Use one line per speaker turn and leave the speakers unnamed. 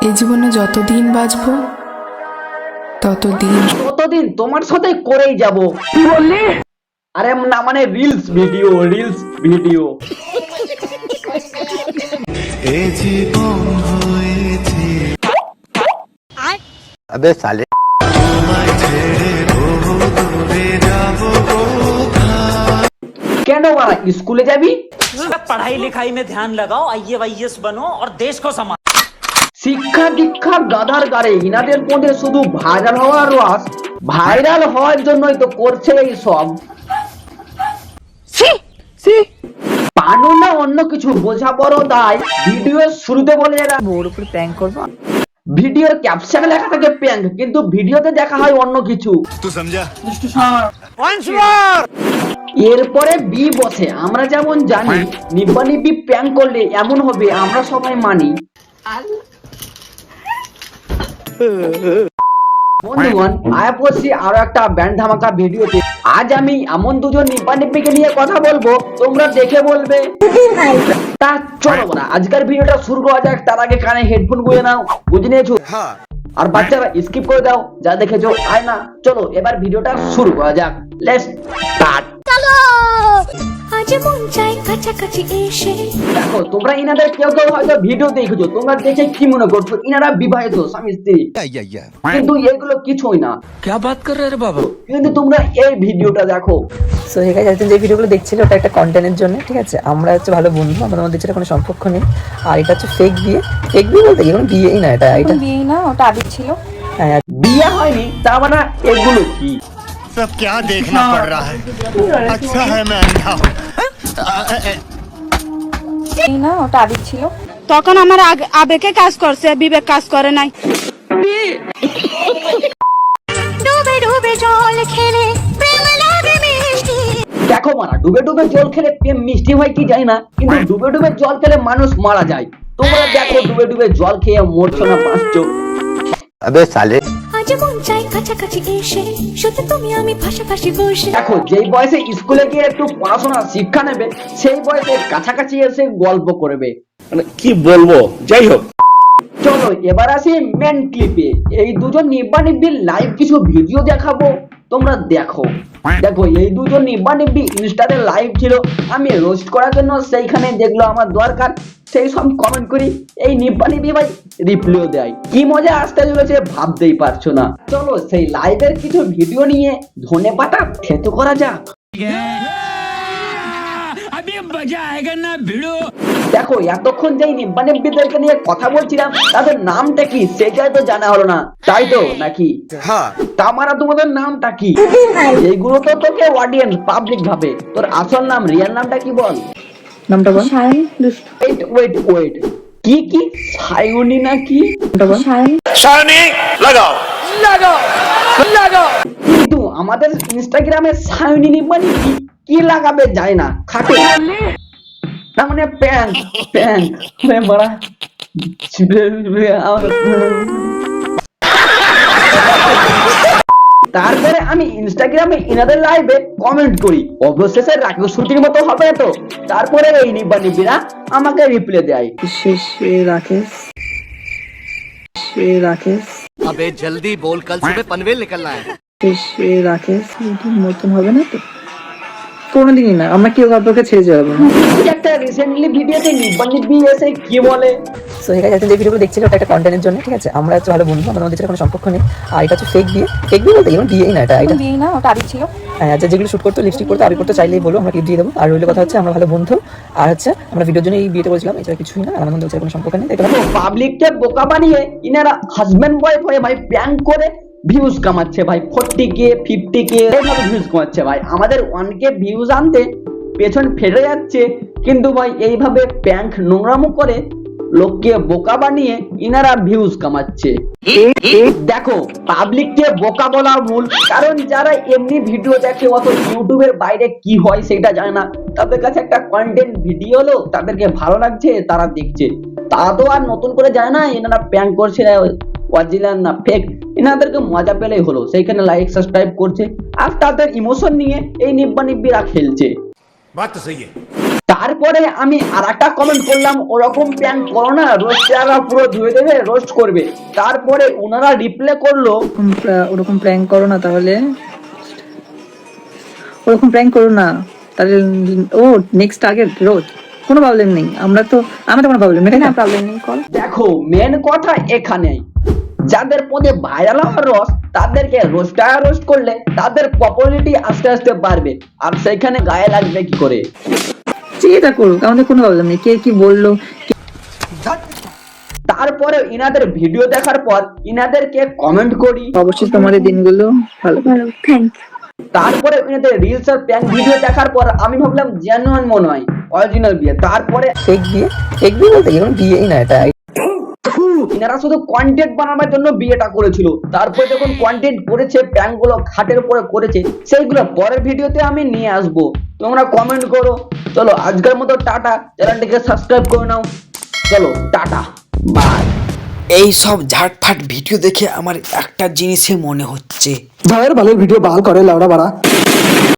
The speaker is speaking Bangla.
এ জীবনে যতদিন বাঁচব ততদিন
ততদিন তোমার সাথে করেই যাব। কি বললি? আরে না মানে রিলস ভিডিও রিলস ভিডিও
এ জীবন হয়েছে।
আবে সালে কেন বাড়া স্কুলে যাবি?
পড়াই লিখাই মে ধ্যান লাগাও আইএ বাই বনো আর দেশ কো সমা
শিক্ষা দীক্ষার গাধার গাড়ে হিনাদের মধ্যে শুধু ভাইরাল হওয়ার রস ভাইরাল হওয়ার জন্যই তো করছে এই সব। পানো না অন্য কিছু বোঝা বড় দায়। ভিডিওর শুরুতে বলে এরা
মোর উপরে প্র্যাঙ্ক করব?
ভিডিওর ক্যাপশনে লেখা থাকে প্র্যাঙ্ক কিন্তু ভিডিওতে দেখা হয় অন্য কিছু। এরপরে বি বসে আমরা যেমন জানি নিব্বা নিব্বি প্র্যাঙ্ক করলে এমন হবে আমরা সবাই মানি। বন্ধুগণ আয়া পড়ছি আরও একটা ব্যান্ড ধামাকা ভিডিওতে আজ আমি এমন দুজন নিব্বা নিব্বিকে নিয়ে কথা বলব তোমরা দেখে বলবে। তা চলো না আজকের ভিডিওটা শুরু করা যাক তার আগে কানে হেডফোন গুঁজে নাও বুঝে নিয়েছো? আর বাচ্চারা স্কিপ করে দাও যা দেখেছ আয় না? চলো এবার ভিডিওটা শুরু করা যাক। লেটস স্টার্ট
আজ মন চাই কাছাকাছি এসে
দেখো তোমরা ইনাদের কেউ কেউ হয়তো ভিডিও দেখেছো তোমরা দেখে কি মনে করছো ইনারা বিবাহিত স্বামী স্ত্রী
या या या
কিন্তু এগুলো কিছুই না
क्या बात कर रहे हैं बाबा
কিন্তু তোমরা এই ভিডিওটা দেখো
সো হে গাইস আজকে যে ভিডিওগুলো দেখছিল ওটা একটা কন্টেন্টের জন্য ঠিক আছে আমরা হচ্ছে ভালো বন্ধু আমাদের মধ্যে সেটা কোনো সম্পর্ক নেই আর এটা হচ্ছে ফেক বিয়ে ফেক বিয়ে বলতে কি কোনো বিয়েই না এটা এটা
বিয়ে না ওটা আবির ছিল
হ্যাঁ
বিয়ে হয়নি তা মানে এগুলো কি
सब क्या देखना पड़ रहा है अच्छा है मैं अंधा हूँ
বিয়ে
তখন আমার আবেগে কাজ করছে বিবেক কাজ করে নাই।
জল খেলে
দেখো মারা ডুবে ডুবে জল খেলে মিষ্টি হয় কি জানি না কিন্তু ডুবে ডুবে জল খেলে মানুষ মারা যায়। তোমরা দেখো ডুবে ডুবে জল খেয়ে মরছো না বাঁচছো।
আবে সালে চাই কাছাকাছি এসে তুমি আমি বসে।
দেখো, যেই বয়সে স্কুলে গিয়ে একটু পড়াশোনা শিক্ষা নেবে, সেই বয়সে কাছাকাছি এসে গল্প করবে।
মানে কি বলব? যাই হোক।
চলো, এবার আসি মেন ক্লিপে এই দুজন নিব্বা নিব্বির লাইভ কিছু ভিডিও দেখাবো। তোমরা দেখো। দেখো, এই দুজন নিব্বা নিব্বি ইনস্টাতে লাইভ ছিল। আমি রোস্ট করার জন্য সেইখানে যেগুলো আমার দরকার। সেই সব কমেন্ট করি। এই নিব্বা ভাই রিপ্লাইও দেয়। কি মজা আসতে চলেছে ভাবতেই পারছ না। চলো সেই লাইভের কিছু ভিডিও নিয়ে ধনে পাতা করা যাক। দেখো এতক্ষণ যেই নিব্বা নিব্বিদেরকে নিয়ে কথা বলছিলাম তাদের নামটা কি? সেটাই তো জানা হলো না। তাই তো নাকি?
हाँ
তামারা তোমাদের নামটা কি? এইগুলো তো তোকে অডিয়েন্স পাবলিক ভাবে। তোর আসল নাম রিয়াল নামটা কি বল?
নামটা বল।
ওয়েট ওয়েট ওয়েট কি কি? সায়নি না কি
নামটা বল।
কিন্তু আমাদের ইনস্টাগ্রামে সায়নি নিব্বানি কি কি লাগাবে যায় না খাটে না মানে প্যান্ট প্যান্ট আরে বড়া তারপরে আমি ইনস্টাগ্রামে ইনাদের লাইভে কমেন্ট করি অবশেষে রাকেশ শ্রুতির মতো হবে তো তারপরে এই নিব্বা নিব্বিরা আমাকে রিপ্লাই দেয়
শেষে রাকেশ সে রাকেশ
अबे जल्दी बोल कल सुबह पनवेल निकलना है
মতন হবে না তো? কোনোদিনই না আমরা কেউ কাউকে ছেড়ে যাব না।
একটা রিসেন্টলি ভিডিওতে নিব্বা নিব্বি এসে কি বলে?
সো হে যে ভিডিওগুলো দেখছিল ওটা একটা কন্টেন্টের জন্য ঠিক আছে? আমরা হচ্ছে ভালো বন্ধু আমাদের মধ্যে কোনো সম্পর্ক নেই। আর এটা হচ্ছে ফেক বিয়ে। ফেক বিয়ে বলতে বিয়েই না এটা এটা।
বিয়ে না ওটা ছিল।
হ্যাঁ আচ্ছা যেগুলো শুট করতে লিপস্টিক করতে আবি করতে চাইলেই বলো আমরা দিয়ে দেবো। আর রইল কথা হচ্ছে আমরা ভালো বন্ধু। আর হচ্ছে আমরা ভিডিওর জন্য এই বিয়েতে করেছিলাম এছাড়া কিছুই না আমাদের মধ্যে কোনো সম্পর্ক নেই
পাবলিককে বোকা বানিয়ে ইনারা হাজবেন্ড ওয়াইফ হয়ে ভাই প্যাং করে ভিউজ কামাচ্ছে ভাই ফোরটি কে ফিফটি কে এইভাবে ভিউজ কামাচ্ছে ভাই। আমাদের ওয়ান কে ভিউজ আনতে পেছন ফেটে যাচ্ছে, কিন্তু ভাই এইভাবে প্যাঙ্ক নোংরামো করে লোককে বোকা বানিয়ে ইনারা ভিউজ কামাচ্ছে। দেখো পাবলিককে বোকা বলা ভুল কারণ যারা এমনি ভিডিও দেখে অত ইউটিউবের বাইরে কি হয় সেটা জানে না, তাদের কাছে একটা কন্টেন্ট ভিডিও হলো তাদেরকে ভালো লাগছে, তারা দেখছে। তা তো আর নতুন করে জানে না এনারা প্যাঙ্ক করছে অরিজিনাল না ফেক এনাদেরকে মজা পেলেই হলো। সেইখানে লাইক সাবস্ক্রাইব করছে আর তাদের ইমোশন নিয়ে এই নিব্বা নিব্বিরা খেলছে। তারপরে আমি আর একটা কমেন্ট করলাম ওরকম প্যান করো না রোস্টাররা পুরো ধুয়ে দেবে রোস্ট করবে। তারপরে ওনারা রিপ্লে করল।
ওরকম প্র্যাঙ্ক করো না তাহলে। ওরকম প্র্যাঙ্ক করো না। তাহলে ও নেক্সট টার্গেট রোজ কোনো প্রবলেম নেই। আমরা তো আমাদের কোনো প্রবলেম নেই। না প্রবলেম নেই কল
দেখো মেন কথা এখানেই। যাদের পদে ভাইরাল হওয়ার রস তাদেরকে রোস্টার রোস্ট করলে তাদের পপুলারিটি আস্তে আস্তে বাড়বে। আর সেখানে গায়ে লাগবে কি করে?
যেটা করুক আমাদের কোনো প্রবলেম নেই। কে কি বলল
তারপরে ইনাদের ভিডিও দেখার পর ইনাদেরকে কমেন্ট করি।
অবশ্যই তোমাদের দিনগুলো ভালো ভালো
তারপরে ইনাদের রিলস আর প্যাঙ্ক ভিডিও দেখার পর আমি ভাবলাম জেনুইন মনে হয় অরিজিনাল বিয়ে। তারপরে
ফেক বিয়ে? ফেক বিয়ে বলতে কোনো বিয়েই না এটা।
ইনারা শুধু কন্টেন্ট বানানোর জন্য বিয়েটা করেছিল। তারপরে যখন কন্টেন্ট করেছে প্যাঙ্কগুলো খাটের উপরে করেছে সেইগুলো পরের ভিডিওতে আমি নিয়ে আসব। তোমরা কমেন্ট করো। চলো আজকের মতো টাটা। চ্যানেলটিকে সাবস্ক্রাইব করে নাও। চলো টাটা। বাই
এই সব ঝাটফাট ভিডিও দেখে আমার একটা জিনিসই মনে হচ্ছে।
ভাইয়ের ভালো ভিডিও বাল করে লাউড়া বাড়া